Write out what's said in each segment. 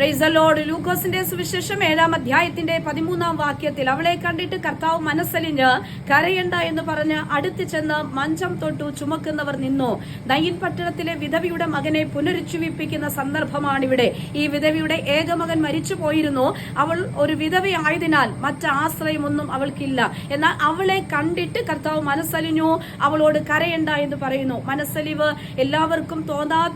പ്രൈസലോട് ലൂക്കോസിന്റെ സുവിശേഷം ഏഴാം അധ്യായത്തിന്റെ പതിമൂന്നാം വാക്യത്തിൽ അവളെ കണ്ടിട്ട് കർത്താവ് മനസ്സലിഞ്ഞ് കരയണ്ട എന്ന് പറഞ്ഞ് അടുത്ത് ചെന്ന് മഞ്ചം തൊട്ടു ചുമക്കുന്നവർ നിന്നു. നയിൻ പട്ടണത്തിലെ വിധവിയുടെ മകനെ പുനരുജ്ജീവിപ്പിക്കുന്ന സന്ദർഭമാണിവിടെ. ഈ വിധവിയുടെ ഏകമകൻ മരിച്ചു പോയിരുന്നു. അവൾ ഒരു വിധവയായതിനാൽ മറ്റാശ്രയമൊന്നും അവൾക്കില്ല. എന്നാൽ അവളെ കണ്ടിട്ട് കർത്താവ് മനസ്സലിഞ്ഞു. അവളോട് കരയണ്ട എന്ന് പറയുന്നു. മനസ്സലിവ് എല്ലാവർക്കും തോന്നാ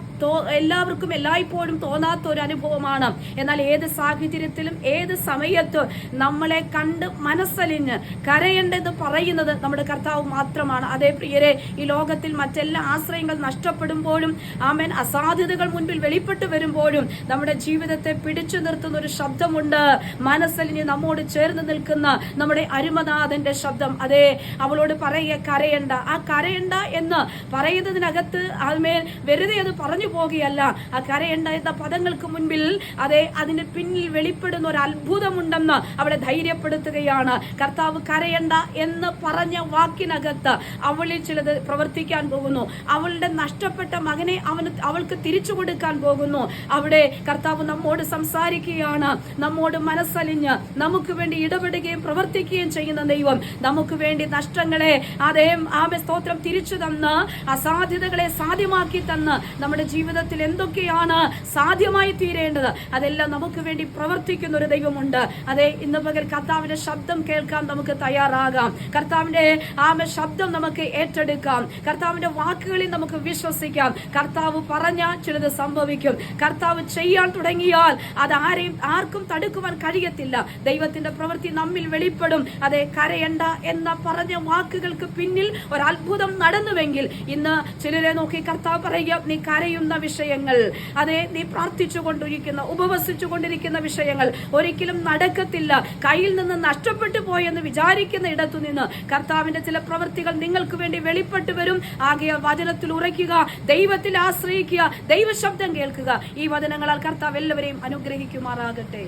എല്ലാവർക്കും എല്ലായ്പ്പോഴും തോന്നാത്ത ഒരു അനുഭവമാണ് എന്നാൽ ഏത് സാഹചര്യത്തിലും ഏത് സമയത്ത് നമ്മളെ കണ്ട് മനസ്സലിഞ്ഞ് കരയേണ്ടെന്ന് പറയുന്നത് നമ്മുടെ കർത്താവ് മാത്രമാണ്. അതേ പ്രിയരെ ഈ ലോകത്തിൽ മറ്റെല്ലാ ആശ്രയങ്ങൾ നഷ്ടപ്പെടുമ്പോഴും ആമേൻ അസാധ്യതകൾ മുൻപിൽ വെളിപ്പെട്ടു വരുമ്പോഴും നമ്മുടെ ജീവിതത്തെ പിടിച്ചു നിർത്തുന്ന ഒരു ശബ്ദമുണ്ട്. മനസ്സലിഞ്ഞ് നമ്മോട് ചേർന്ന് നിൽക്കുന്ന നമ്മുടെ അരുമനാഥന്റെ ശബ്ദം. അതെ അവളോട് പറയുക കരയണ്ട. ആ കരയണ്ട എന്ന് പറയുന്നതിനകത്ത് ആമേൻ വെറുതെ അത് പറഞ്ഞു പോകുകയല്ല. ആ കരയണ്ട എന്ന പദങ്ങൾക്ക് മുൻപിൽ അതെ അതിന് പിന്നിൽ വെളിപ്പെടുന്ന ഒരു അത്ഭുതമുണ്ടെന്ന് അവളെ ധൈര്യപ്പെടുത്തുകയാണ്. കർത്താവ് കരയണ്ട എന്ന് പറഞ്ഞ വാക്കിനകത്ത് അവളിൽ ചിലത് പ്രവർത്തിക്കാൻ പോകുന്നു. അവളുടെ നഷ്ടപ്പെട്ട മകനെ അവന് അവൾക്ക് തിരിച്ചു കൊടുക്കാൻ പോകുന്നു. അവിടെ കർത്താവ് നമ്മോട് സംസാരിക്കുകയാണ്. നമ്മോട് മനസ്സലിഞ്ഞ് നമുക്ക് വേണ്ടി ഇടപെടുകയും പ്രവർത്തിക്കുകയും ചെയ്യുന്ന ദൈവം നമുക്ക് വേണ്ടി നഷ്ടങ്ങളെ അതേ ആമെ സ്തോത്രം തിരിച്ചു തന്ന് അസാധ്യതകളെ സാധ്യമാക്കി തന്ന് നമ്മുടെ ജീവിതത്തിൽ എന്തൊക്കെയാണ് സാധ്യമായി തീരേണ്ടത്? അതെല്ലാം നമുക്ക് വേണ്ടി പ്രവർത്തിക്കുന്ന ഒരു ദൈവമുണ്ട്. അതെ ഇന്ന് പകൽ കർത്താവിന്റെ ശബ്ദം കേൾക്കാൻ നമുക്ക് തയ്യാറാകാം. കർത്താവിന്റെ ആ ശബ്ദം നമുക്ക് ഏറ്റെടുക്കാം. കർത്താവിന്റെ വാക്കുകളിൽ നമുക്ക് വിശ്വസിക്കാം. കർത്താവ് പറഞ്ഞാൽ ചിലത് സംഭവിക്കും. കർത്താവ് ചെയ്യാൻ തുടങ്ങിയാൽ അത് ആരെയും ആർക്കും തടുക്കുവാൻ കഴിയത്തില്ല. ദൈവത്തിന്റെ പ്രവൃത്തി നമ്മിൽ വെളിപ്പെടും. അതെ കരയണ്ട എന്ന പറഞ്ഞ വാക്കുകൾക്ക് പിന്നിൽ ഒരു അത്ഭുതം നടന്നുവെങ്കിൽ ഇന്ന് ചിലരെ നോക്കി കർത്താവ് പറയുക നീ കരയുന്ന വിഷയങ്ങൾ. അതെ നീ പ്രാർത്ഥിച്ചു കൊണ്ടിരിക്കുന്ന ഉപവസിച്ചു കൊണ്ടിരിക്കുന്ന വിഷയങ്ങൾ ഒരിക്കലും നടക്കത്തില്ല. കയ്യിൽ നിന്ന് നഷ്ടപ്പെട്ടു പോയെന്ന് വിചാരിക്കുന്ന ഇടത്തു നിന്ന് കർത്താവിന്റെ ചില പ്രവൃത്തികൾ നിങ്ങൾക്ക് വേണ്ടി വെളിപ്പെട്ടു വരും. ആകെ വചനത്തിൽ ഉറയ്ക്കുക ദൈവത്തിൽ ആശ്രയിക്കുക ദൈവശബ്ദം കേൾക്കുക. ഈ വചനങ്ങളാൽ കർത്താവ് എല്ലാവരെയും അനുഗ്രഹിക്കുമാറാകട്ടെ.